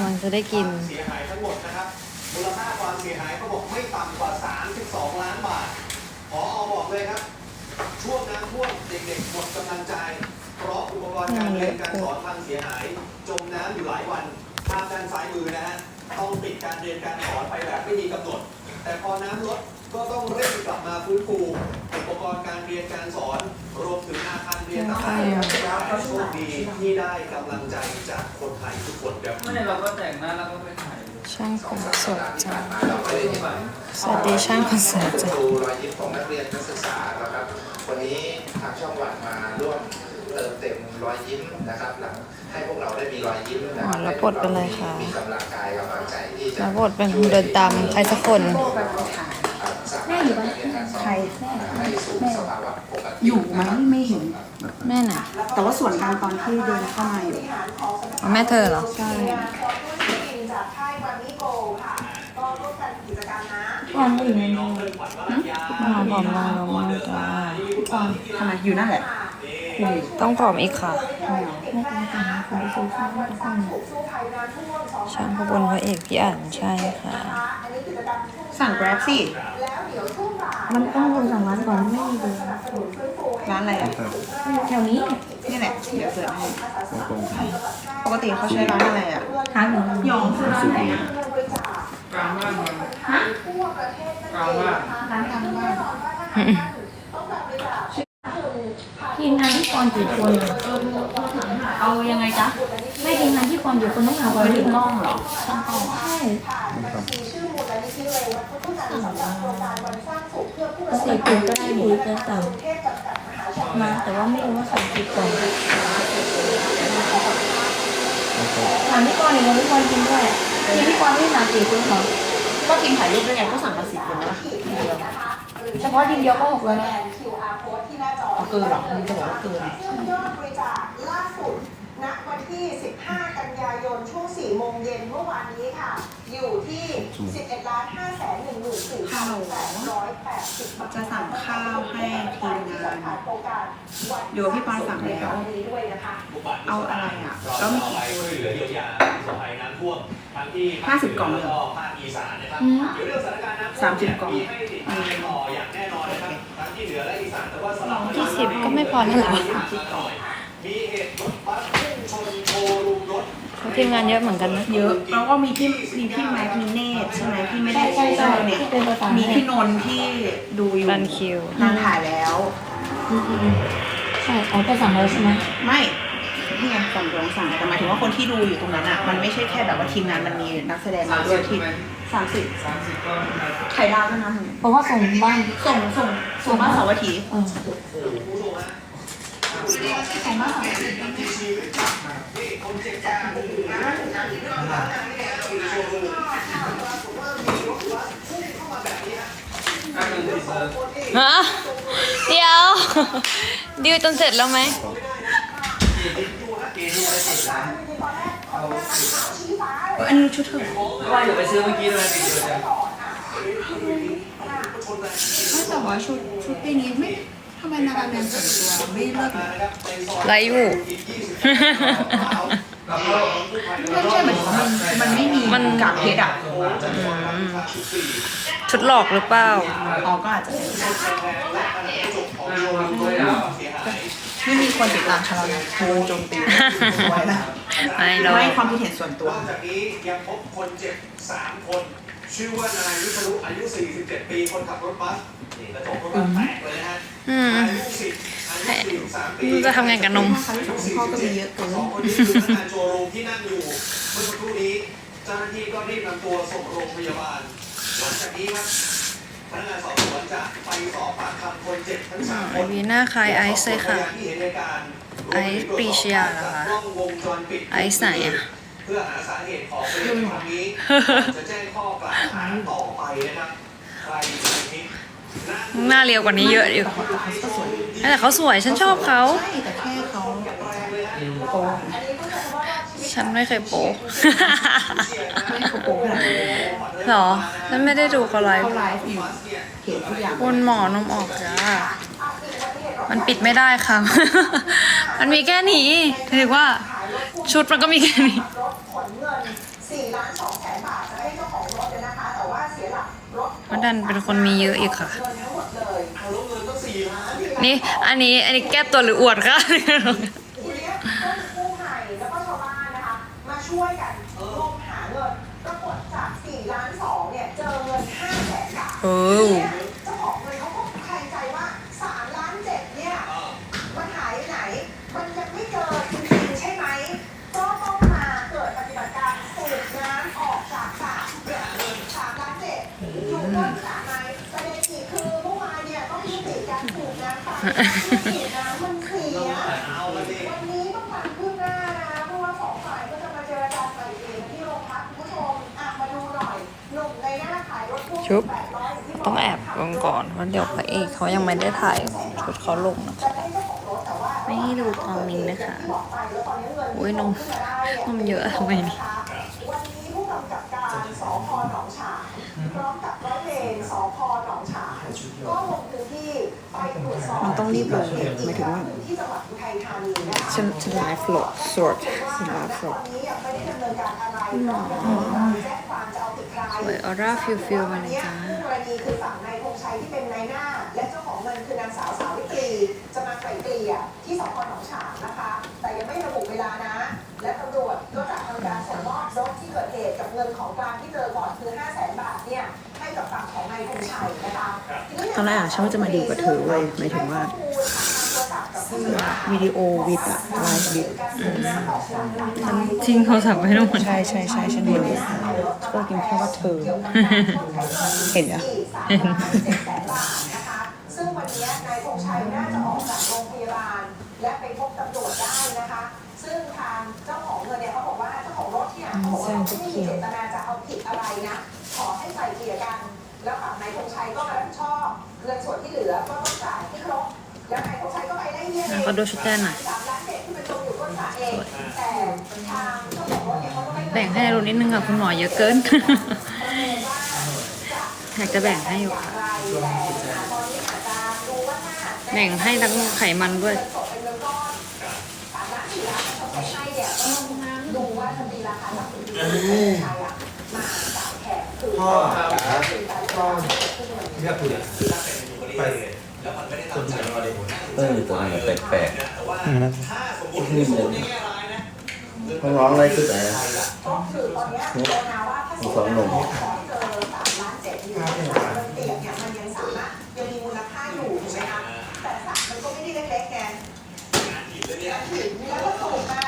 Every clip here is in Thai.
ำลังจะได้กิน เสียหายทั้งหมดนะครับ มูลค่าความเสียหายเขาบอกไม่ต่ำกว่า 32 ล้านบาทพอบอกเลยครับ ช่วงน้ำท่วมเด็กๆหมดกำลังใจ เพราะอุปกรณ์การเรียนการสอนพังเสียหาย จมน้ำอยู่หลายวันภาพด้านซ้ายมือนะฮะ ต้องปิดการเรียนการสอนไปแบบไม่มีกำหนด แต่พอน้ำลด ก็ต้องเร่งกลับมาฟื้นฟูอุปกรณ์การเรียนการสอน รวมถึงอาคารเรียนต่างๆโชคดีที่ได้กำลังใจจากคนไทยทุกคนครับไม่เราก็แต่งหน้าแล้วก็ไปถ่าย ช่างคนสวยจังเราก็ได้ที่สวัสดีช่างคนสวยจังดูรอยยิ้มของนักเรียนนักศึกษานะครับ วันนี้ทางช่องวันมาร่วมเติมเต็มรอยยิ้มนะครับหลังให้พวกเราได้มีรอยยิ้มนะอ๋คอรับแล้วบทเป็นอะไรคะ มีกำลังกายกำลังใจที่จะ แล้วบทเป็นเดินตามใครสักคนแม่ อยู่บ้านใครให้สู่สภาวะปกติอยู่ไหมไม่เห็น แม่น่ะแต่ว่าส่วนกลางตอนที่เดินเข้ามาอยู่อ๋อแม่เธอเหรอใช่จากค่ายวันนิโกค่ะก็ร่วมกันกิจกรรมนะความอื่นน้องเรื่องขวัญวรัญญาอ๋อผอมลงลงมากจ้าความทำไมอยู่นั่นแหละอยู่ต้องผอมอีกค่ะไม่เอาไม่เอาไม่เอาคนที่ซื้อข้าวไม่ต้องสู้ภัยน้ำท่วมสองช่างขบวนพระเอกพี่อ่านใช่ค่ะ สั่ง Grab สิแล้วเดี๋ยวช่วงบ่ายมันต้องลงสั่งร้านก่อนไม่มีเลยสนุนฟื้นฟูให้ร้านอะไรอะแถวนี้นี่แหละ เดี๋ยวเสิร์ฟให้ปกติเขาใช้ร้านอะไรอะ หาหนึ่งยองคือร้านไหนอะบริจาคกลางบ้านมันทั่วประเทศนั่นกลางเองบ้านร้านทางบ้านต้องการบริจาคทีมงานที่กรกี่คนอะเอายังไงจ๊ะไม่ทีมงานที่กรอยู่คนต้องหาคนถือกล้องเหรอช่างกล้องใช่มีชื่อ คนก็ได้หนูจะสั่งกรุงเทพจำกัดมหาชนมาแต่ว่าไม่รู้ว่าสั่งกี่กล่องถามพี่กรณ์อีกคนพี่กรณ์กินด้วยทีมพี่กรณ์ที่สั่งกี่คนเหรอก็ทีมถ่ายรูปด้วยไงก็สั่งมาสิบคนแล้วเฉพาะทีมเดียวก็หกแล้วแทนะน QR code ที่หน้าจอเกินหรอมันจะบอกว่าเกินซึ่งยอดบริจาคล่าสุดณวันที่ 15 กันยายนช่วง 4 โมงเย็นเมื่อวานนี้ค่ะ อยู่ที่ 11ล้าน5แสน14,880บาทจะสั่งข้าวให้ทีมงานโครงการวันเดี๋ยวพี่ปอนสั่งแล้วนี้ด้วยนะคะเอาอะไรอะเราแล้วมีต่อไปกี่คช่วยนเหลือเยียวยาผู้ประสบภัยน้ำท่วมทั้งที่ห้าสิบกล่องเลยเหรอแวภาคอีสานนะครับเดี๋ยวเรื่องสถานการณ์น้ำท่วสามสิบกล่องมีให้ติดตามกันต่ออย่างแน่นอนนะครับทั้งที่เหนือและอีสานแต่ว่าสลับกันยี่สิบก็ไม่พอแล้วเหรอมีเหตุรถบัสพุ่งชนโชว์รูมรถเขา ทีมงานเยอะเหมือนกันนะ เยอะแล้วก็มีพี่มีพี่แม็กมีเนตใช่ไหมที่ไม่ได้ใช่ใช่เนี่ยที่เป็นภาษามีเนี่ยพี่นนท์ที่ดูอยู่รันคิว นางถ่ายแล้ว ใช่เอาไปสั่งแล้วใช่ไหมไม่นี่ไงสั่งโรงสั่งแต่หมายถึงว่าคนที่ดูอยู่ตรงนั้นอะ มันไม่ใช่แค่แบบว่าทีมงานมันมีนักแสดงมาด้วยที่สามสิบสามสิบก็ได้ไข่ดาวด้วยนะเพราะว่าส่งบ้านส่งส่งส่งมาเสาร์อาทิตย์เออส่งมาเสาร์อาทิตย์ ฮะเดี๋ยวดิวจนเสร็จแล้วไหมอันนี้ชุดเธอว่าอย่าไปซื้อเมื่อกี้เลยติดเยอะจังไม่แต่ว่าชุดชุดปีนี้ไม่ทำไมนาราแมนแต่งตัวไม่เลิศเลยไรอยู่แล้วก็ ไม่ใช่เหมือนว่ามันมันไม่มีมันกากเพชรอะชุดหลอกหรือเปล่า อ๋อก็อาจจะเป็นไม่ลงมาด้วยอะไม่มีคนติดตามชาลนะโดนโจมตีไว้ละไม่หรอกไม่ความคิดเห็นส่วนตัวนอกจากนี้ยังพบคนเจ็บ3คน ชื่อว่านายวิศนุอายุ 47 ปี คนขับรถบัสนี่กระจกรถบัสแตกเลยนะฮะอืมอายุ10อายุ43ปี จะทำไงกับนมนะคะที่ของพ่อก็มีเยอะเกินสองคนนี้คือพนักงานโชว์รูมที่นั่งอยู่เมื่อสักครู่นี้เจ้าหน้าที่ก็รีบนำตัวส่งโรงพยาบาลหลังจากนี้ครับพนักงานสอบสวนจะไปสอบปากคำคนเจ็บทั้งสามคไอนวีหน้าคล้ายไอซ์เลยค่ะที่เห็นในการไอซ์ปรีชยาเหรอคะกล้องวงจรปิดไอซ์ไหนอะเพื่อหาสาเหตุของประเด็นครั้งนี้จะแจ้งข้อกล่าวหาต่อไปนะครับใครจะคิดนะ หน้าเรียวกว่านี้เยอะอยู่แต่เขาสวยฉันชอบเขาใช่แต่แค่เขาโอ้ฉันไม่เคยโป๊ไม่ให้เขาโกงขนาดนี้หรอฉันไม่ได้ดูเขาไลฟ์เขาไลฟ์อยู่เห็นทุกอย่างวนหมอนมออกจ้ามันปิดไม่ได้ค่ะ มันมีแค่นี้ถือว่าชุดมันก็มีแค่นี้รถขนเงิน รถมันดันเป็นคนมีเยอะอีกค่ะเงินทั้งหมดเลยเอาแล้วเงินต้องสี่ล้านเนี่ยนี่อันนี้อันนี้แก้ตัวหรืออวดคะทีเนี้ยก็มีกู้ภัยแล้วก็ชาวบ้านนะคะ มาช่วยกันงมหาเงินปรากฏจาก4ล้าน2เนี่ย เจอเงิน5แสนบาท โอ้ ชุบ800ย่างที่บกต้องแอบลงก่อนเพราะเดี๋ยวพระเอกเขายังไม่ได้ถ่ายชุดเขาลงนะคะจะให้เจ้าของรถแต่ว่าไม่ให้ดูตอนนี้นะคะที่บอกไปแล้วตอนนี้เงินโอ้ยนมขึ้นมาได้นมเยอะทำไมนี่วันนี้ผู้กำกับการสพหนองฉางพร้อมกับร้อยเวรสพหนองฉางก็ลงพื้นที่ไปตรวจสอบมันต้องรีบลงเลยหมายถึงว่าที่จังหวัดอุทัยธานีนะคะฉันฉันไลฟ์โหลดสดฉันไลฟ์โหลตอดนนี้ยังไม่ได้ดำเนินการอะไรเพราะยังไม่มีการแจ้งความจะเอาผิดใครสวยออร่าฟิลฟิลมาเลยจ้าคู่กรณีคือฝั่งนายพงชัยที่เป็นนายหน้า และเจ้าของเงินคือนางสาวสาวิตรีจะมาไกล่เกลี่ยที่สพหนองฉางนะคะ แต่ยังไม่ระบุเวลานะ และตำรวจก็จะทำการส่งมอบรถที่เกิดเหตุกับเงินของกลางที่เจอก่อนคือ5 0 0 0 0 0 บาทเนี่ยให้ กับฝั่งของนายพงชัยนะคะตอนแรกอะฉันว่าจะมาดีลกับเธอเว้ยหมายถึงว่าวิดีโอวิดอะไลฟ์วิดฉันทิ้งโทรศัพท์ไว้ทั้งหมดใช่ใช่ใช่ฉันเห็นก็กินแค่ว่าเธอ เห็นเหรอเห็นซึ่งวันนี้นายพงชัยน่าจะออกจากโรงพยาบาล และไปพบตำรวจได้นะคะ ซึ่งทางเจ้าของเงินเนี่ยเขาบอกว่าเจ้าของรถเนี่ยเขาบอกว่าเขาไม่มีเจตนาจะเอาผิดอะไรนะ ขอให้ไกลเกลี่ยกัน แล้วฝั่งนายพงชัยก็มารับผิดชอบเงินส่วนที่เหลือก็ต้องจ่ายให้ครบแล้วนายพงชัยก็ไปได้เยี่ยมเองขอดูชุดแดนหน่อยสามล้านเจ็ดที่เป็นตัวอยู่ต้นสายเองแต่ทางเจ้าของรถเนี่ยเขาก็ไม่แบ่งให้ดูนิดนึงค่ะคุณหมอเยอะเกินอยากจะแบ่งให้อยู่ค่ะแบ่งให้ทั้งไขมันด้วยพ่อพ่อเรียกคุณไปคนไหนมาดิเออตัวนี้แปลกแต่ว่าถ้าสมมติสมมติในแง่ร้ายนะ ๆน้องๆอะไรคือแต่ก็คือตอนเนี้ยโดนมาว่าถ้าสมมติว่าของเจอสามล้านเจ็ดอยู่มันเตียงเนี่ยมันยังสามารถยังมีมูลค่าอยู่ถูกไหมคะแต่สัตว์มันก็ไม่ได้เล็กๆไงงานหินเลยเนี่ยหินแล้วก็สูบมาแ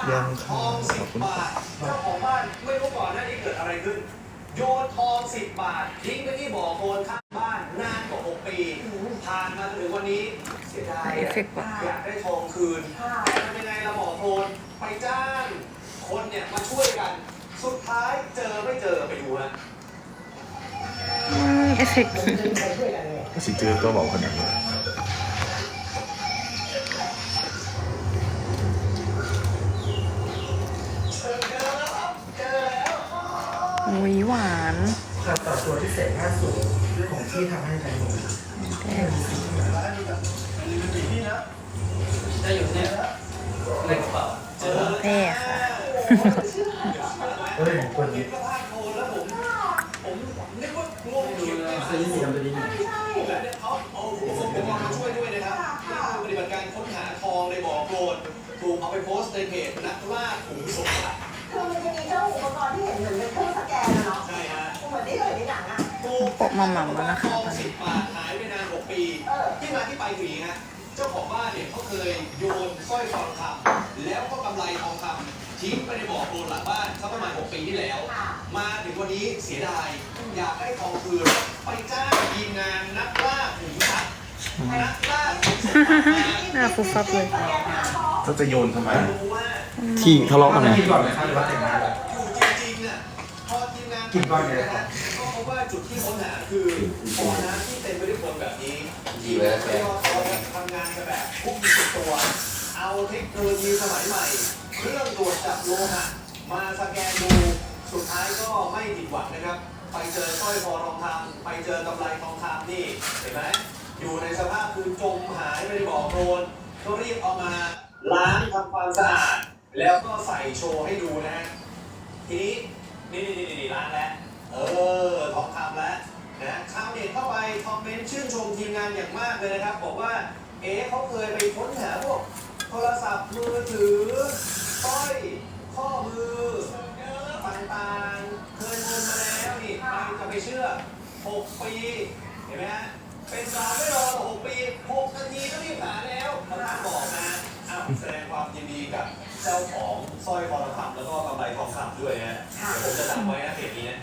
องกันต่อทองสิบบาทเจ้าของบ้านไม่รู้ก่อนหน้านี้เกิดอะไรขึ้น โยนทองสิบบาททิ้งไปที่บ่อโคลนข้างบ้านนานกว่าหกปีผ่านมาจนถึงวันนี้เสียดายเอฟเฟกต์ว่ะ อยากได้ทองคืนค่ะทำยังไงเราบอกโคลนไปจ้างคนเนี่ยมาช่วยกัน สุดท้ายเจอไม่เจอไปดูฮะ เอฟเฟกต์ สิเจอตัวบอกขนาดนี้อุ้ ต่อตัวที่เศษค่าสูงเรื่องของที่ทำให้แตงโมแดงได้อยู่เนี่ยเล็กเปล่าแพร่ค่ะ เฮ้ยคนนี้ก็พาดโคลนะมาหม่ำแล้วนะคะทองตอนสินี้บบาทหายไปนานหกปีที่มาที่ไปคืออย่างนี้ฮะเจ้าของบ้านเนี่ยเขาเคยโยนสร้อยทองคำแล้วก็กำไรทองคำทิ้งไปในบ่อโคลนหลังบ้านสักประมาณหกปีที่แล้วค่ะมาถึงวันนี้เสียดาย อยากได้ทองคืนไปจ้างทีมงานนักล่าขุมทรัพย์นักล่าขุมทรัพย์มาหน้าฟุบฟับเลยเขาจะโยนทำไมดูว่าที่ทะเลาะกันไงกินก่อนไหมครับหรือว่าแต่งงานแล้วอยู่จริงๆอะพอทีมงานกินก่อนเลย ค้นหาคือบ่อน้ำที่เต็มไปด้วยคนแบบนี้ทีมงานก็ยอมทำงานกันแบบพุ่งสุดตัว เอาเทคโนโลยีสมัยใหม่ เครื่องตรวจจับโลหะมาสแกนดูสุดท้ายก็ไม่ผิดหวังนะครับพไปเจอสร้อยคอทองคำไปเจอกำไรทองคำนี่เห็นไหมอยู่ในสภาพคือจมหายไปในบ่อโคลนก็รีบเอามาล้างทำความสะอาด แล้วก็ใส่โชว์ให้ดูนะทีนี้นี่นี่นี่นี่ล้างแล้วเออทองคำแล้ว นะชาวเน็ตเข้าไปคอมเมนต์ชื่นชมทีมงานอย่างมากเลยนะครับ บอกว่าเอ๊ะเขาเคยไปค้นหาพวกโทรศัพท์มือถือสร้อยข้อมือต่างๆเคยงมมาแล้วนี่ใครจะไปเชื่อ 6 ปีเห็นไหมฮะเป็นสาวไม่รอหรอก6ปี6นาทีก็รีบหาแล้วทางร้านบอกนะอ้าวแสดงความยินดีกับเจ้าของสร้อยคอทองคำแล้วก็กำไรทองคำด้วยนะเดี๋ยวผมจะจำไว้นะเพจนี้นะ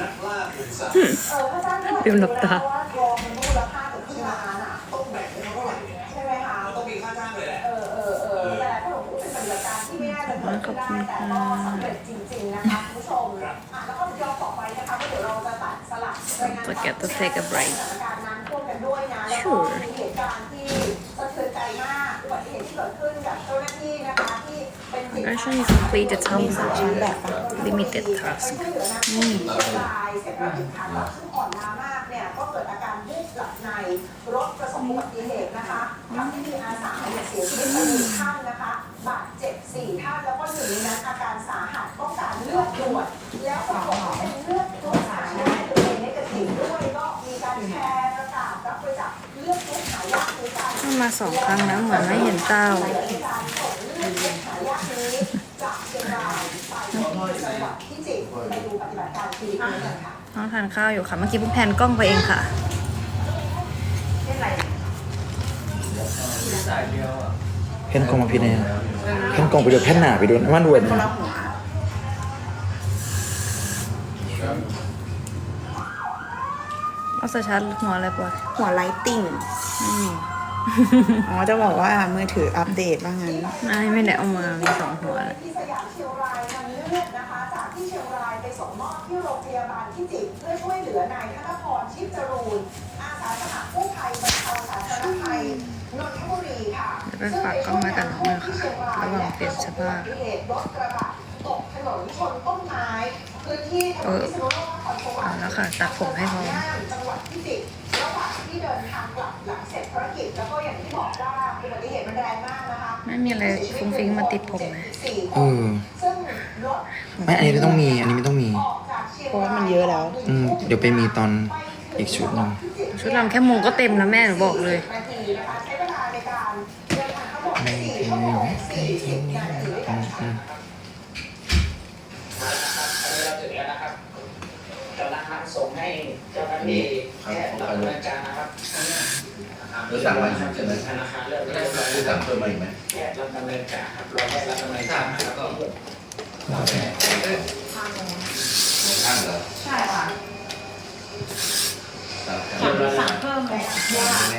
นักล่าขุนทรัพย์เออพระเจ้าด้วยเตรียมหลับตาว่าทองมันมูลค่าเกือบครึ่งล้านอะ ต้องแบ่งให้เขาเท่าไหร่เนี่ยใช่ไหมคะเราต้องมีค่าจ้างเลยแหละ เออเออเออแต่ถ้าผมพูดเป็นปฏิบัติการที่ไม่น่าจะเกิดขึ้นได้แต่ก็สำเร็จจริงๆนะคะคุณผู้ชมครับอะแล้วก็ยอมต่อไปนะคะว่าเดี๋ยวเราจะตัดสลับรายงาน Look at the take a break สถานการณ์น้ำท่วมกันด้วยนะแล้วก็ Sure มีเหตุการณ์ที่สะเทือนใจมากอุบัติเหตุที่เกิดขึ้นกับเจ้าหน้าที่นะคะที่เป็นจิตอาสา Congratulations, you completed some limited task อืมรายเสร็จแล้วอีกครั้งแล้วซึ่งอ่อนล้ามากเนี่ยก็เกิดอาการวูบหลับในรถประสบอุบัติเหตุนะคะทำให้มีอาสาเนี่ยเสียชีวิตไปหนึ่งท่านนะคะ บาดเจ็บสี่ท่านแล้วก็หนึ่งในนั้นอาการสาหัสต้องการเลือดด่วนแล้วปรากฏว่าเป็นเลือดตัวสารได้หรือเป็นนกาทีฟด้วยก็มีการแชร์ประกาศรับบริจาคเลือดกรุ๊ปหายากในการเข้ามาสองครั้งแล้วเหมือนไม่เห็นเต้า การส่งเลือดกรุ๊ปหายากนี้จากเชียงรายไปที่จังหวัดพิจิตรไป ดูปฏิบัติการทีนี้กันค่ะน้องทานข้าวอยู่ค่ะ เมื่อกี้เพิ่งแพนกล้องไปเองค่ะเพ่นกองมาพี่แน่เพ่นกองไปดูเพ่นหนาไปดูมันด่วนคนนะละหัวเอาสชัดหัวอะไรปะหัวไลติ้งไม่มีอ๋อจะบอกว่ามือถืออัปเดตว่างั้นไม่ไม่ได้เอามามีสองหัวเลย ที่โรงพยาบาลพิจิตรเพื่อช่วยเหลือนายธนพรชิพจรูนอาสาสมัครกู้ภัยบรรเทาสาธารณภัยนนทบุรีค่ะเดี๋ยวไปฝากกล้องไว้กับน้องเลยค่ะระหว่างเปลี่ยนเสื้อผ้าอุบัติเหตุรถกระบะตกถนนชนต้นไม้พื้นที่ถนนพิษณุโลกนครสวรรเอาค์แล้วค่ะตัดผมให้พร้อมจังหวัดพิจิตรระหว่างที่เดินทางกลับหลังเสร็จภารกิจแล้วก็อย่างที่บอกว่าอุบัติเหตุมันแรงมากนะคะไม่มีอะไรฟุ้งฟิ้งมาติดผมนะเออซึ่งรถไม่อันนี้ไม่ต้องมีอันนี้ไม่ต้อง ราะว่ามันเยอะแล้ว อืมเดี๋ยวไปมีตอนอีกชุดหนึ่งชุดลำแค่มุงก็เต็มแล้วแม่หนูบอกเลยนาทีนะคะใช้เวลาในการเดินทางทั้งหมด4ชั่วโมง40นาทีด้วยอืกันมค่ะอืมเราถึงแล้วนะครับกำลังนำส่งให้เจ้าหน้าที่แพทย์ดำเนินการนะครับรู้จักไหมใช่ไหมธนาคารเริ่มเรียบร้อยรู้จักเพิ่มมาอีกไหมแพทย์รับดำเนินการครับรอแพทย์รับดำเนินการนะครั บก็ข้างเหรอใช่ค่ะครับสั่งเพิ่มเลย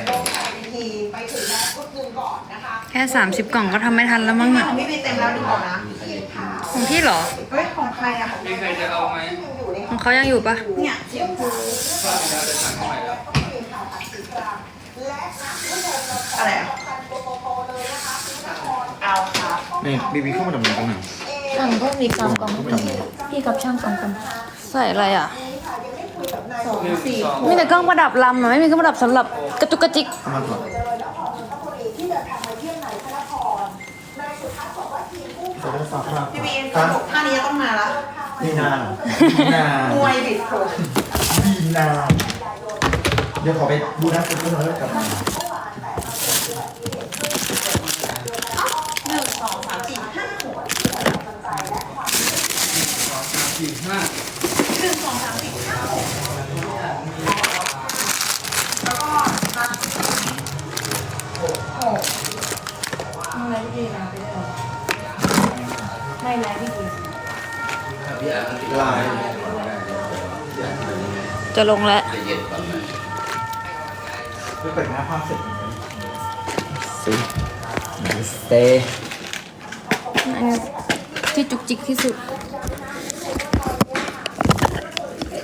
ลงไปทีไปถึงแล้วชุดหนึ่งก่อนนะคะแค่ 30 กล่องก็ทำไม่ทันแล้วมั้งขอะองพี่บีเต็มแล้วดูก่อนนะทีมข่าวของพี่เหรอ เฮ้ยของใครอะมีใครจะเอาไหมยังอยู่ในของเขายังอยู่ปะเนี่ยเสียงคูและนักผู้ชมเราขออะไรอะกันโตโตๆเลยนะคะคุณนครเอาครับนี่บีบีเข้ามาดำเนินตรงไหน สั่งเพิ่มอีกสามกล่องพี่พี่กับช่างสองคนใส่อะไรอะนี่ค่ะยังไม่คุยกับนายสองสี่หมีกแต่เครื่องประดับลำอะไม่มีเครื่องประดับสำหรับกระจุกกระจิกเข้ามาก่อนเจริญนครนนทบุรีที่เดินทางมาเยี่ยมนายธนพรนายสุทัศน์บอกว่าทีมกู้ภัยพี่บีท่านี้จะต้องมาละนี่นานี่นามวยบิดโผล่ดีนาเดี๋ยวขอไปดูนะคุณผู้ชมแล้วกลับมา หนึ่งสองสามสี่ห้าหกหนึ่งส องสามสี่ห้าหกแล้วก็นับหกอะไรพี่บีนะไปได้หรอไม่ไรพี่บีพี่อ่านติดลายจะลงแล้วจะเย็นก่อนนะไปเปิดหน้าภาพเสร็จสิสเตย์อันนี้ที่จุกจิกที่สุด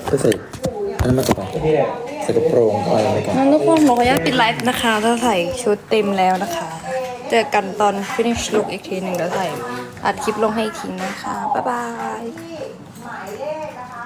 ก็ใส่ อันนั้นมาต่อใส่กระโปรงอะไรไปก่อนน้องทุกคนบอกว่ายากปิดไลฟ์นะคะจะใส่ชุดเต็มแล้วนะคะ เจอกันตอน finish look อีกทีหนึ่งเดี๋ยวใส่อัดคลิปลงให้อีกทีนะคะ บ๊ายบาย